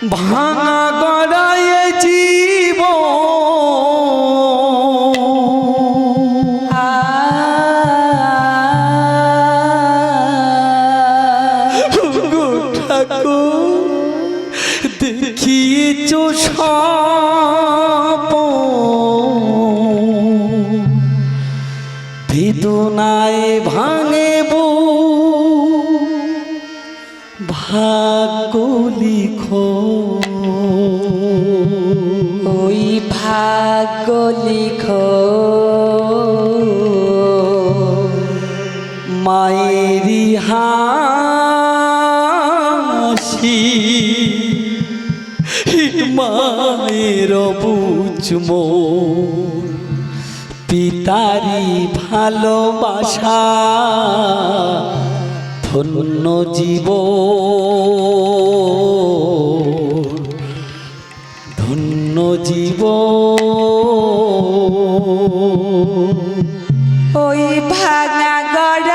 ভাঙা গড়ায় জীব দেখিয়েছ সপ বেদনায় ভাঙে বউ ভাগ্য লিখো মায়েরি হাসি মায়ের বুঝমো পিতারি ভালোবাসা ধন্য জীব ধন্য জীব ওই ভাঙা গড়ায়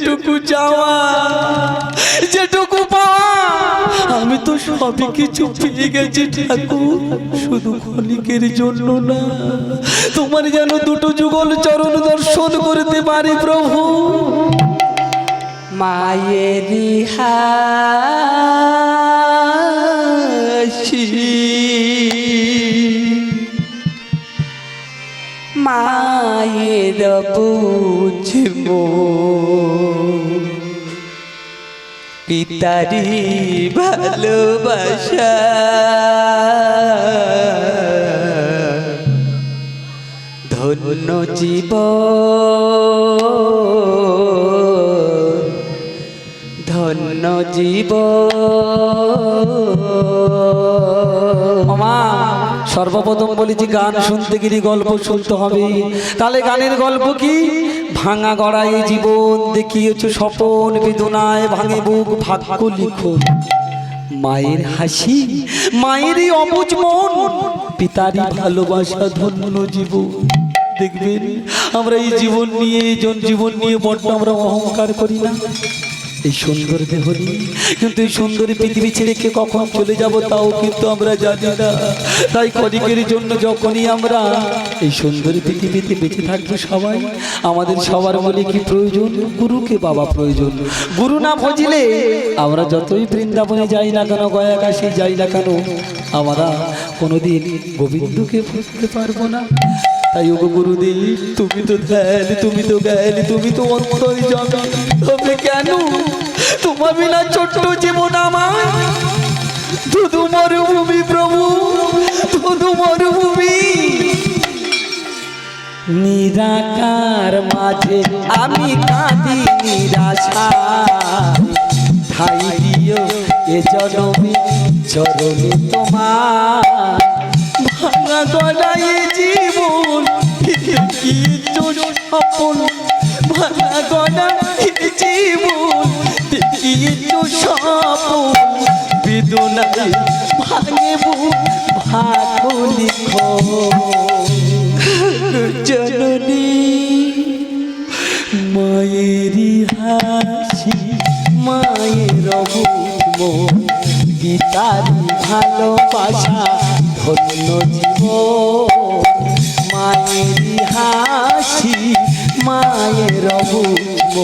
যেটুকু চাওয়া, যেটুকু পাওয়া, আমি তো সবই কিছু পেয়ে গেছি ঠাকুর। শুধু ক্ষণিকের জন্য না, তোমার যেন দুটো যুগল চরণ দর্শন করতে পারি প্রভু। মায়েরি হাসি। মায়ের বুঝব। পিতারি ভালোবাসা ধন্য জীব ধন্য জীব সর্বপ্রথম বলেছি গান শুনতে গেলে গল্প শুনতে হবে। তাহলে গানের গল্প কি? ভাঙা গড়াই জীবন দেখিয়েছ স্বপন বেদনায় ভাঙে বুক, ভাগ্য লিখো। মায়ের হাসি মায়েরই অবুজ মন, পিতারই ভালোবাসা ধন্য জীবন। দেখবেন, আমরা এই জীবন নিয়ে জন জীবন নিয়ে বড্ড আমরা অহংকার করি না? এই সুন্দর দেহ কিন্তু এই সুন্দরী পৃথিবী ছেড়ে কে কখন চলে যাব তাও কিন্তু আমরা জানি না। তাই কদিকের জন্য যখনই আমরা এই সুন্দরী পৃথিবীতে বেঁচে থাকব সবাই, আমাদের সবার বলে কি প্রয়োজন? গুরুকে বাবা প্রয়োজন। গুরু না ভজিলে আমরা যতই বৃন্দাবনে যাই না কেন গয়া কাশি যাই না কেন, আমরা কোনোদিন গোবিন্দকে বুঝতে পারব না। তাই ওগো গুরুদেব, তুমি তো ধ্যান, তুমি তো জ্ঞান, তুমি তো অন্তর যাবে তবে কেন? তোমার বিনা ছোট্ট জীবন আমার। ধুধু মরুভূমি প্রভু, ধুধু মরুভূমি। নিরাকার মাঝে আমি কাঁদি নিরাশা। ঠাই দিও এ জনমে, চরণে তোমার। ভাঙা গলায় জীবন কি সফল ভাঙা গলায় জীবন কি সফল বেদনায় ভাঙে ভাগ লিখো জননী, মায়েরই হাসি, মায়ের গীতারি ভালোবাসা। ধন্য জীব মায়েরই হাসি মায়ের বুঝব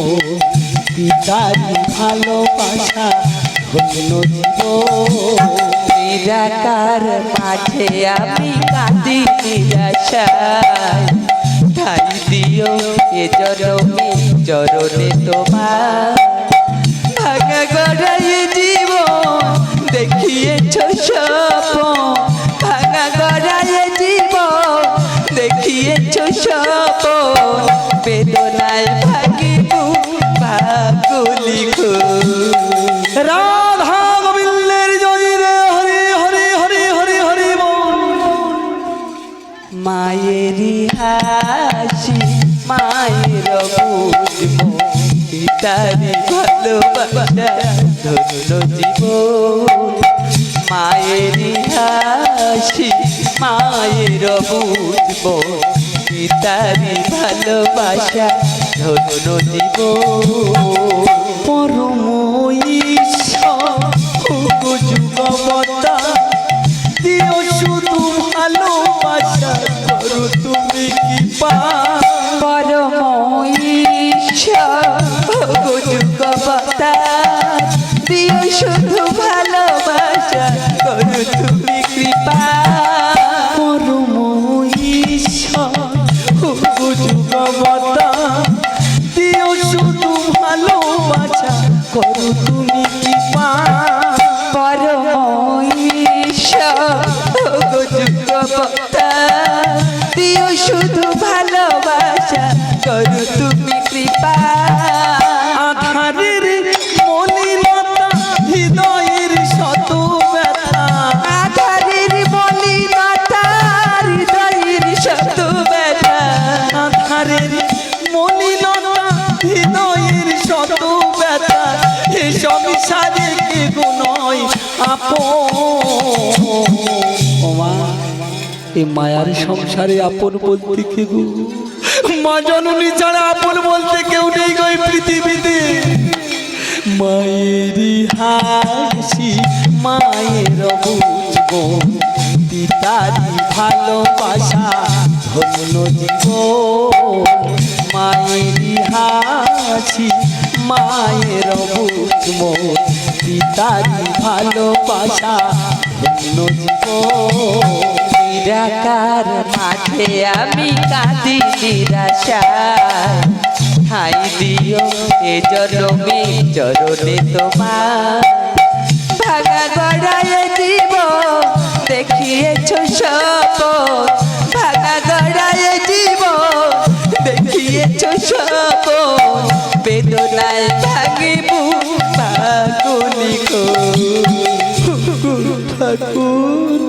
গীতারি ভালোবাসা ধন্য জীব নিরাকার মাঝে আমি কাঁদি নিরাশায় ঠাই দিও এ জনমে চরণে তোমার হাসি মায়ের বুঝব পিতারি ভালোবাসা ধন্য জীবন। মায়েরই হাসি মায়ের বুঝব পিতারি ভালোবাসা ধন্য জীবন। পরম ঈশ্বর যুগবতা, দিও শুধু তুমি কি পা শুধু ভালোবাসা করো তুমি কৃপা। আধারের মলিনতা হৃদয়ের শত ব্যথা আধারের মলিনতার হৃদয়ের শত ব্যথা আধারের মলিনতা হৃদয়ের শত ব্যথা এ সংসারে কে নয় আপন। এ মায়ার সংসারে আপন বলতে কে গো মা জননী ছাড়া আপন বলতে কেউ নেই গো পৃথিবীতে। মায়েরই হাসি, মায়ের বুঝব, পিতারি ভালোবাসা, ধন্য জীবন। মায়েরই হাসি মায়ের বুঝব পিতারি ভালোবাসা জীবন নিরাকার মাঠে আমি কাঁদি নিরাশায় ঠাই দিও এ জন্মে, চরণে তোমার ভাঙা গড়ায় দিব, দেখিয়েছ সপ ভাঙা গড়ায় দিব, দেখিয়েছ সপ বেদনায় ভাঙিব ঠাকুর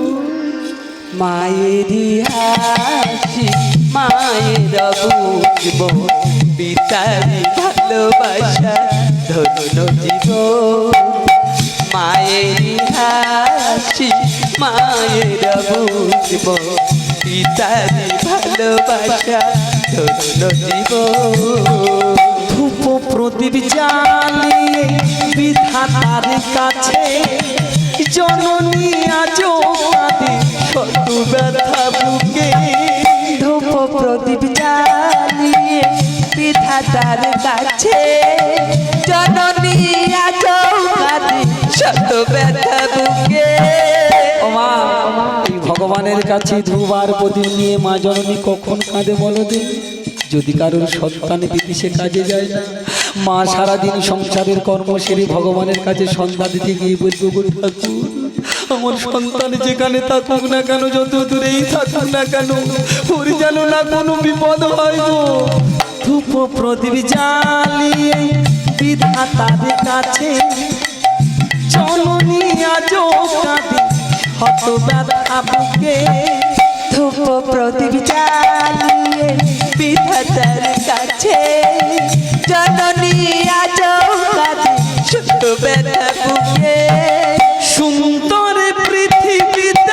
মায়েরই হাসি, মায়ের বুঝব পিতারি ভালোবাসা, ধন্য জীব মায়েরই হাসি, মায়ের বুঝব পিতারি ভালোবাসা ধন্য জীব ধূপ প্রদীপ জ্বালিয়ে বিধাতার কাছে জননী আজ শত ব্যথা বুকে। ধূপ প্রদীপ জ্বালিয়ে বিধাতার কাছে জননী আজ শত ব্যথা বুকে। ওমা এই ভগবানের কাছে ধুবার প্রদীপ নিয়ে মা জননী কখন কাঁদে বলো দে যদি কারোর সন্তান বিদেশে কাজে যায় না মা সারাদিন সংসারের কর্ম সেরে ভগবানের কাছে সন্ধ্যা দিতে গিয়ে বলব গো ঠাকুর, আমার সন্তান যেখানে থাকুক না কেন, যত দূরেই থাকুক না কেন, ওর যেন না কোনো বিপদ হয় গো। ধূপ প্রদীপ জ্বালিয়ে বিধাতার কাছে জননী আজ কাঁদে। হত ব্যথা ধূপ প্রদীপ জ্বালিয়ে বিধাতার কাছে। জননী আজ বুকে। সুন্দর পৃথিবীতে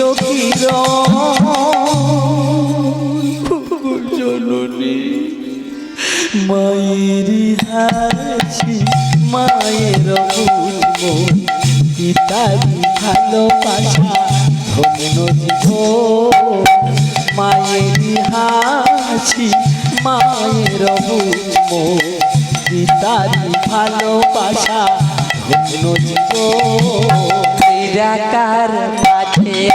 কিরণ জননী মায়েরই হাসি মায়ের বুঝব পিতারি ভালোবাসা ধন্য মায়েরই হাসি মায়ের বুঝব পিতারি ভালোবাসা। ধন্য জীবন নিরাকার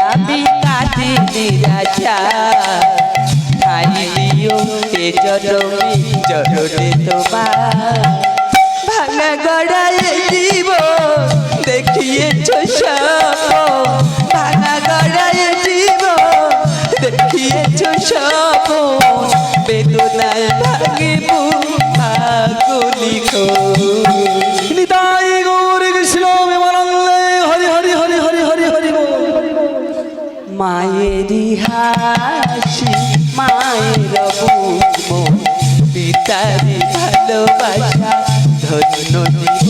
আমি কাঁদি নিরাশা ঠাই দিও এ জনমে তোমার ভাঙা গড়ায় জীব দেখিয়েছ সব ভাঙা গড়ায় জীব দেখিয়েছ সব বেদনায় ভাঙে বুলি খো ভালোবাসা ধন্য দিব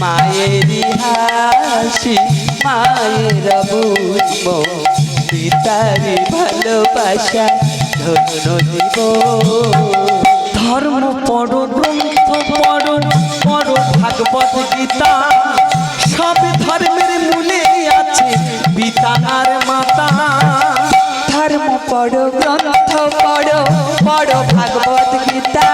মায়েরই হাসি, মায়ের বুঝব পিতারি ভালোবাসা ধন্য দিব ধর্ম পড়ো গ্রন্থ পড়ো পড়ো ভাগবত গীতা, সব ধর্মের মূলে আছে পিতা আর মাতা। ধর্ম পড়ো গ্রন্থ পড়ো পড়ো ভাগবত গীতা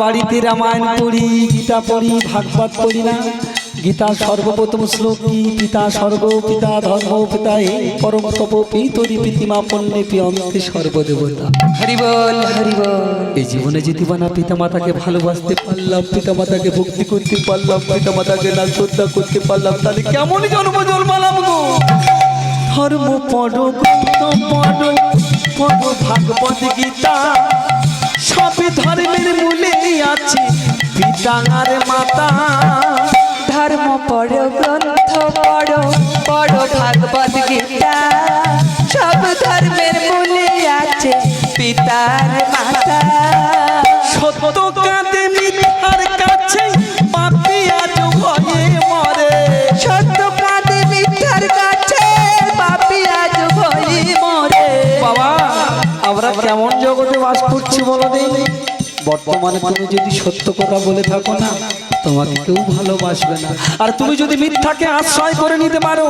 বাড়িতে রামায়ণ পড়ি গীতা পড়ি ভাগবত পড়ি না। গীতা সর্বপ্রথম শ্লোক পিতা স্বর্গ পিতা ধর্ম পিতা হে পরম তপ পিতরি পিতিমা পণ্যে পিয়ন্তে সর্বদেবতা। হরিবল হরিবল এই জীবনে যদি না পিতা মাতাকে ভালোবাসতে পারলাম পিতা মাতাকে ভক্তি করতে পারলাম পিতা মাতাকে না শ্রদ্ধা করতে পারলাম তাহলে কেমন জন্ম জন্মালাম গো? ধর্ম পড়ো পড়ো পড়ো ভাগবত গীতা সব ধর্মের মূলে আছে। পিতা আর মাতা ধর্ম পড়ো গ্রন্থ পড়ো পড়ো ভাগবত গীতা। সব ধর্মের মূলে আছে পিতার মাতা। সত্য কাঁদে কেমন জগতে বাস করছি বলো দেই? বর্তমানে তুমি যদি সত্য কথা বলে থাকো না তোমাকে কেউ ভালোবাসবে না। আর তুমি যদি মিথ্যাকে আশ্রয় করে নিতে পারো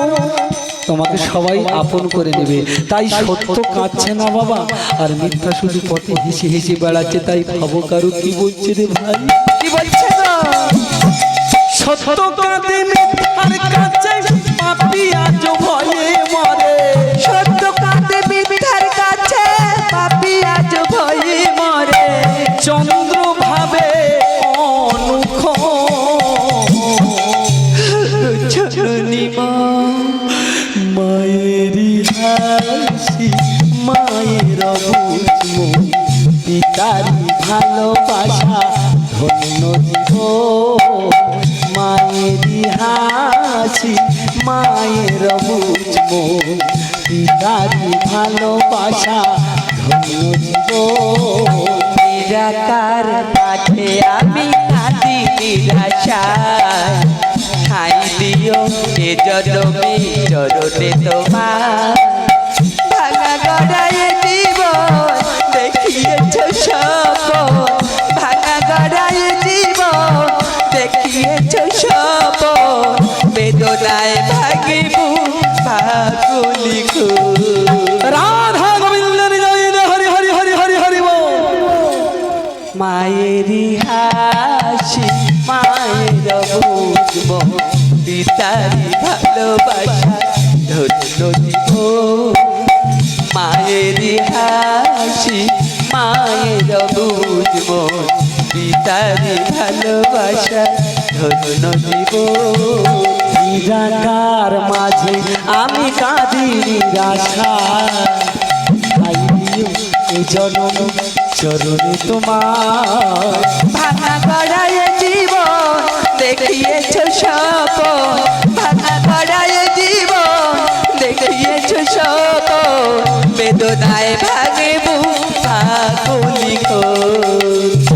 তোমাকে সবাই আপন করে নেবে। তাই সত্য কাঁদছে না বাবা আর মিথ্যা শুধু পথে হেসে হেসে বেড়াচ্ছে তাই ভাবো কারও কি বলছে রে ভাই? কি বলছে গো? সত্য কাঁদে মিথ্যার কাছে পাপি আজ ভয়ে ভালোবাসা, ধন্য দিব মায়েরই হাসি মায়ের বুঝমো পিতারি ভালোবাসা, ধন্য দিব নিরাকার মাঝে আমি কাঁদি নিরাশায় ঠাই দিও এ জনমে চরণে তোমার। ভাঙা গড়ায় জীবন সব ভাঙা গড়ায় জীবন দেখিয়েছ সব বেদনায় ভাগিব ভাগুলি রাধা গোবিন্দের জয় হরি হরি হরি হরি হরি বল। হাসি, মায়ের বুঝব পিতারি ভালোবাসা, ধন্য দিব মায়েরই হাসি পিতারি ভালোবাসা, ধন্য দিব নিরাকার মাঝে আমি কাঁদি নিরাশা খাই দিও, এ জনম চরণে তোমার। ভাঙা জীবন, দেখিয়েছ সপ ভাঙা জীবন, দেখিয়েছ সপ বেদনায় ভাগে বুলি মায়ের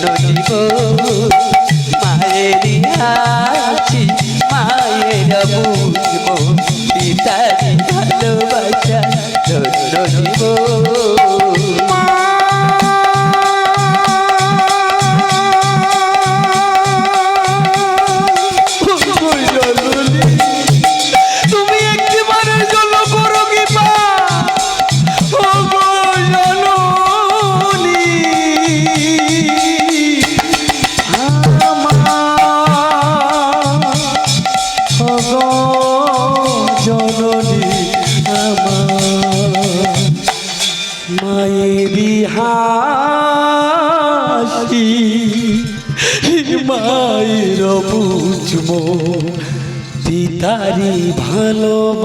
ধন্য দিব মায়ের হাসি মায়ের বুঝব পিতারি ভালোবাসা ধন্য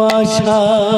ভালোবাসা